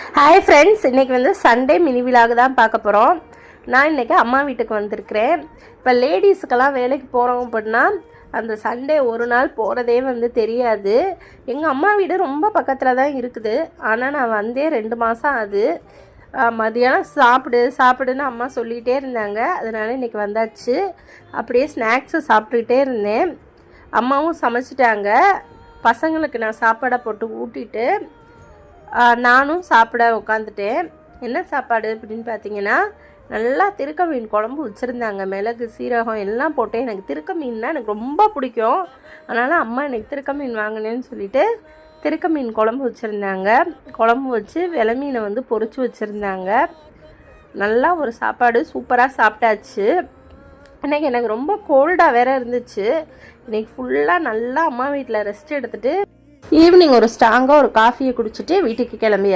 Hi friends இன்றைக்கி வந்து Sunday mini vlog தான் பார்க்க போகிறோம் நான் இன்றைக்கி அம்மா வீட்டுக்கு வந்திருக்கிறேன். இப்போ லேடிஸுக்கெல்லாம் வேலைக்கு போகிறோம் அப்படின்னா அந்த சண்டே ஒரு நாள் போகிறதே வந்து தெரியாது. எங்கள் அம்மா வீடு ரொம்ப பக்கத்தில் தான் இருக்குது. ஆனால் நான் வந்தே ரெண்டு மாதம் ஆகுது. மதியானம் சாப்பிடு சாப்பிடுன்னு அம்மா சொல்லிகிட்டே இருந்தாங்க. அதனால இன்றைக்கி வந்தாச்சு. அப்படியே ஸ்நாக்ஸு சாப்பிட்டுக்கிட்டே இருந்தேன். அம்மாவும் சமைச்சிட்டாங்க. பசங்களுக்கு நான் சாப்பாடை போட்டு ஊட்டிட்டு நானும் சாப்பிட உட்காந்துட்டேன் என்ன சாப்பாடு அப்படின்னு பார்த்தீங்கன்னா நல்லா திருக்க மீன் குழம்பு வச்சுருந்தாங்க. மிளகு சீரகம் எல்லாம் போட்டு எனக்கு திருக்க மீன்னா எனக்கு ரொம்ப பிடிக்கும். அதனால் அம்மா எனக்கு திருக்க மீன் வாங்கினேன்னு சொல்லிட்டு திருக்க மீன் குழம்பு வச்சுருந்தாங்க. குழம்பு வச்சு வெலை மீனை வந்து பொறிச்சு வச்சுருந்தாங்க. நல்லா ஒரு சாப்பாடு சூப்பராக சாப்பிட்டாச்சு. இன்னைக்கு எனக்கு ரொம்ப கோல்டாக வேற இருந்துச்சு. இன்னைக்கு ஃபுல்லாக நல்லா அம்மா வீட்டில் ரெஸ்ட் எடுத்துகிட்டு ஈவினிங் ஒரு ஸ்ட்ராங்காக ஒரு காஃபியை குடிச்சிட்டு வீட்டுக்கு கிளம்பி